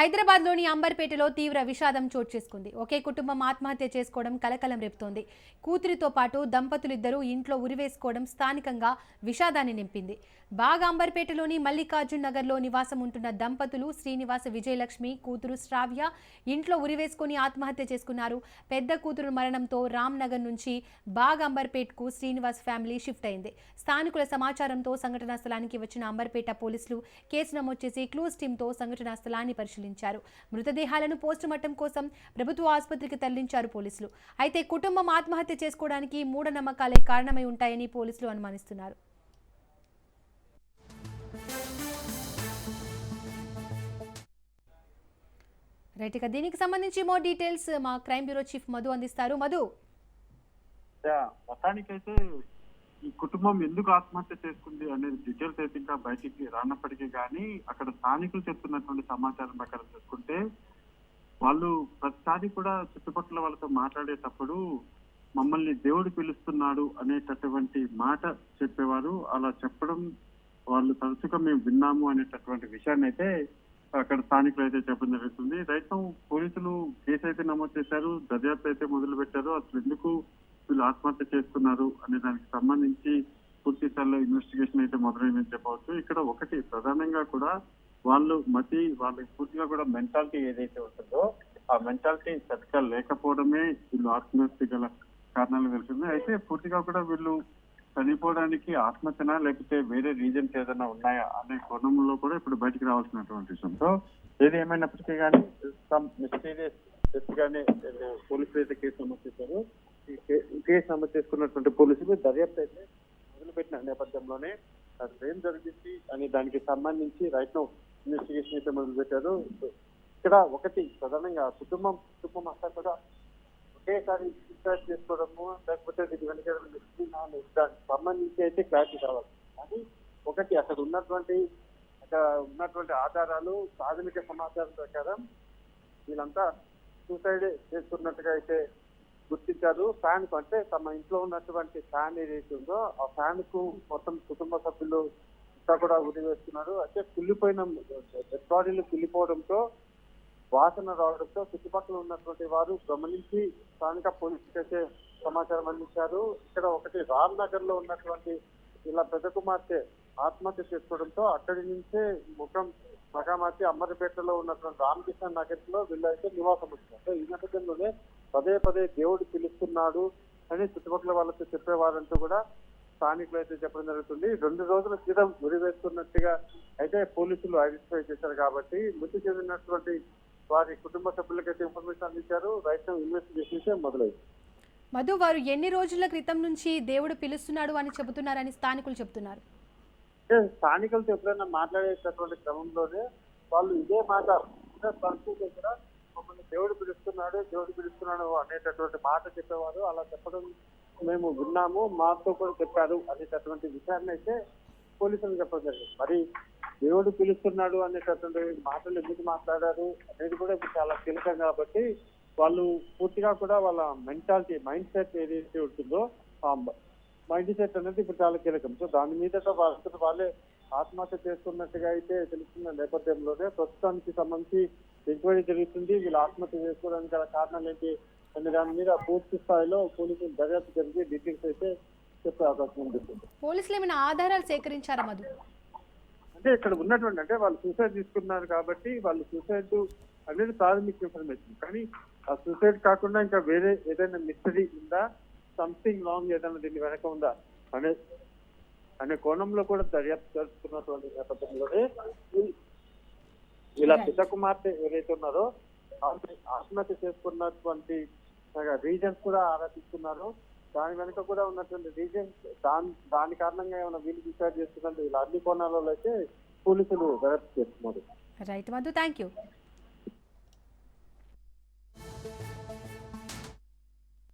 హైదరాబాద్లోని అంబర్పేటలో తీవ్ర విషాదం చోటు చేసుకుంది. ఒకే కుటుంబం ఆత్మహత్య చేసుకోవడం కలకలం రేపుతోంది. కూతురితో పాటు దంపతులిద్దరూ ఇంట్లో ఉరివేసుకోవడం స్థానికంగా విషాదాన్ని నింపింది. బాగా అంబర్పేటలోని మల్లికార్జున్ నగర్లో నివాసం ఉంటున్న దంపతులు శ్రీనివాస విజయలక్ష్మి కూతురు శ్రావ్య ఇంట్లో ఉరివేసుకుని ఆత్మహత్య చేసుకున్నారు. పెద్ద కూతురు మరణంతో రామ్ నగర్ నుంచి బాగ్ అంబర్పేట్కు శ్రీనివాస్ ఫ్యామిలీ షిఫ్ట్ అయింది. స్థానికుల సమాచారంతో సంఘటనా స్థలానికి వచ్చిన అంబర్పేట పోలీసులు కేసు నమోదు చేసి క్లూస్ టీంతో సంఘటనా స్థలాన్ని పరిశీలించారు. మృతదేహాలను పోస్టుమార్టం కోసం ప్రభుత్వ ఆసుపత్రికి తరలించారు పోలీసులు. అయితే కుటుంబం ఆత్మహత్య చేసుకోవడానికి మూఢనమ్మకాలే కారణమై ఉంటాయని పోలీసులు అనుమానిస్తున్నారు. రైట్ ఇక దీనికి సంబంధించి మోర్ డీటెయిల్స్ మా క్రైమ్ బ్యూరో చీఫ్ మధు అందిస్తారు. మధు. మొత్తానికైతే ఈ కుటుంబం ఎందుకు ఆత్మహత్య చేసుకుంది అనేది డీటెయిల్స్ అయితే ఇంకా బయటికి రానప్పటికీ కానీ అక్కడ స్థానికులు చెప్తున్నటువంటి సమాచారం ప్రకారం చూసుకుంటే వాళ్ళు ప్రతిసారి కూడా చుట్టుపక్కల వాళ్ళతో మాట్లాడేటప్పుడు మమ్మల్ని దేవుడు పిలుస్తున్నాడు అనేటటువంటి మాట చెప్పేవారు. అలా చెప్పడం వాళ్ళు తరచుగా మేము విన్నాము అనేటటువంటి విషయాన్ని అయితే అక్కడ స్థానికులు అయితే చెప్పడం జరుగుతుంది. రైతు పోలీసులు కేసు అయితే నమోదు చేశారు దర్యాప్తు అయితే మొదలు పెట్టారు అసలు ఎందుకు వీళ్ళు ఆత్మహత్య చేసుకున్నారు అనే దానికి సంబంధించి పూర్తి స్థాయిలో ఇన్వెస్టిగేషన్ అయితే మొదలైందని చెప్పవచ్చు. ఇక్కడ ఒకటి ప్రధానంగా కూడా వాళ్ళు మతి వాళ్ళకి పూర్తిగా కూడా మెంటాలిటీ ఏదైతే ఉంటుందో ఆ మెంటాలిటీ సరిగ్గా లేకపోవడమే వీళ్ళు ఆత్మహత్య గల కారణాలు వెళ్తుంది. అయితే పూర్తిగా కూడా వీళ్ళు చనిపోవడానికి ఆత్మహత్యనా లేకపోతే వేరే రీజన్స్ ఏదైనా ఉన్నాయా అనే కోణంలో కూడా ఇప్పుడు బయటికి రావాల్సినటువంటి విషయం. సో ఏది ఏమైనప్పటికీ కానీ సమ్ మిస్టీరియస్ గానే పోలీసులు అయితే కేసు నమోదు చేశారు. కేసు నమోదు చేసుకున్నటువంటి పోలీసులు దర్యాప్తు అయితే మొదలుపెట్టిన నేపథ్యంలోనే అసలు ఏం జరిగింది అని దానికి సంబంధించి రైట్ ఇన్వెస్టిగేషన్ అయితే మొదలు పెట్టారు ఇక్కడ ఒకటి ప్రధానంగా కుటుంబం కుటుంబం అంతా కూడా ఒకేసారి డిశ్చార్జ్ చేసుకోవడము లేకపోతే దీని వెనక దానికి సంబంధించి అయితే క్లారిటీ కావాలి కానీ ఒకటి అక్కడ ఉన్నటువంటి అక్కడ ఉన్నటువంటి ఆధారాలు ప్రాథమిక సమాచారం ప్రకారం వీళ్ళంతా సూసైడ్ చేసుకున్నట్టుగా అయితే గుర్తించారు. ఫ్యాన్కు అంటే తమ ఇంట్లో ఉన్నటువంటి ఫ్యాన్ ఏదైతే ఉందో ఆ ఫ్యాన్కు మొత్తం కుటుంబ సభ్యులు అంతా కూడా ఉరి వేస్తున్నారు. అయితే కుళ్ళిపోయిన డెడ్ బాడీలు కుళ్ళిపోవడంతో వాసన రావడంతో చుట్టుపక్కల ఉన్నటువంటి వారు గమనించి స్థానిక పోలీసులకు అయితే సమాచారం అందించారు. ఇక్కడ ఒకటి రామ్ నగర్లో ఉన్నటువంటి ఇలా పెద్ద కుమార్తె ఆత్మహత్య చేసుకోవడంతో అక్కడి నుంచే ముఖం మగామార్చి అమ్మరిపేటలో ఉన్నటువంటి రామకృష్ణ నగర్లో వీళ్ళైతే నివాసం వచ్చారు ఈ నేపథ్యంలోనే పదే పదే దేవుడు పిలుస్తున్నాడు అని చుట్టుపక్కల వాళ్ళతో చెప్పేవారంటూ కూడా స్థానికులు అయితే చెప్పడం జరుగుతుంది. రెండు రోజుల క్రితం ఉరి వేస్తున్నట్టుగా అయితే పోలీసులు ఐడెంటిఫై చేశారు కాబట్టి మృతి చెందినటువంటి వారి కుటుంబ సభ్యులకైతే ఇన్ఫర్మేషన్ అందించారు. రైతు ఇన్వెస్టిగేషన్ మొదలైంది. మధు వారు ఎన్ని రోజుల క్రితం నుంచి దేవుడు పిలుస్తున్నాడు అని చెబుతున్నారని స్థానికులు చెబుతున్నారు? స్థానికులతో ఎప్పుడైనా మాట్లాడేటటువంటి క్రమంలోనే వాళ్ళు ఇదే మాట తరచూ దగ్గర మమ్మల్ని దేవుడు పిలుస్తున్నాడు దేవుడు పిలుస్తున్నాడు అనేటటువంటి మాట చెప్పేవారు. అలా చెప్పడం మేము విన్నాము మాతో కూడా చెప్పారు అనేటటువంటి విషయాన్ని అయితే పోలీసులు చెప్పడం జరిగింది. మరి దేవుడు పిలుస్తున్నాడు అనేటటువంటి మాటలు ఎందుకు మాట్లాడారు అనేది కూడా చాలా కీలకం కాబట్టి వాళ్ళు పూర్తిగా కూడా వాళ్ళ మెంటాలిటీ మైండ్ సెట్ ఏదైతే ఉంటుందో ఆ మైండ్ సెట్ అనేది ఇప్పుడు చాలా కీలకం సో దాని మీద వాళ్ళే ఆత్మహత్య చేసుకున్నట్టుగా అయితే తెలుస్తున్న నేపథ్యంలోనే. ప్రస్తుతానికి సంబంధించి ఎంక్వైరీ జరుగుతుంది. వీళ్ళు ఆత్మహత్య చేసుకోవడానికి గల కారణాలు ఏంటి అనే దాని మీద పూర్తి స్థాయిలో పోలీసులు దర్యాప్తు జరిగి డీటెయిల్స్ అయితే చెప్పే అవకాశం ఉంటుంది పోలీసులు ఏమైనా ఆధారాలు సేకరించారా మధు? అంటే ఇక్కడ ఉన్నటువంటి అంటే వాళ్ళు సూసైడ్ తీసుకున్నారు కాబట్టి వాళ్ళు సూసైడ్ అనేది ప్రాథమిక ఇన్ఫర్మేషన్ కానీ ఆ సూసైడ్ కాకుండా ఇంకా వేరే ఏదైనా మిస్టరీ ఉందా? సంథింగ్ రాంగ్ ఏదైనా దీని వెనక ఉందా? అనే అనే కోణంలో కూడా దర్యాప్తు జరుపుతున్నటువంటి నేపథ్యంలోనే ఇలా పెద్ద కుమార్తె ఎవరైతే ఉన్నారో ఆత్మహత్య చేసుకున్నటువంటి రీజన్స్ కూడా ఆరాధిస్తున్నారు. దాని వెనుక కూడా ఉన్నటువంటి రీజన్స్ దాని దాని కారణంగా ఏమైనా వీళ్ళు డిసైడ్ చేస్తున్నట్టు ఇలా అన్ని కోణాలలో అయితే పోలీసులు దర్యాప్తు చేస్తున్నారు. Right Madhu thank you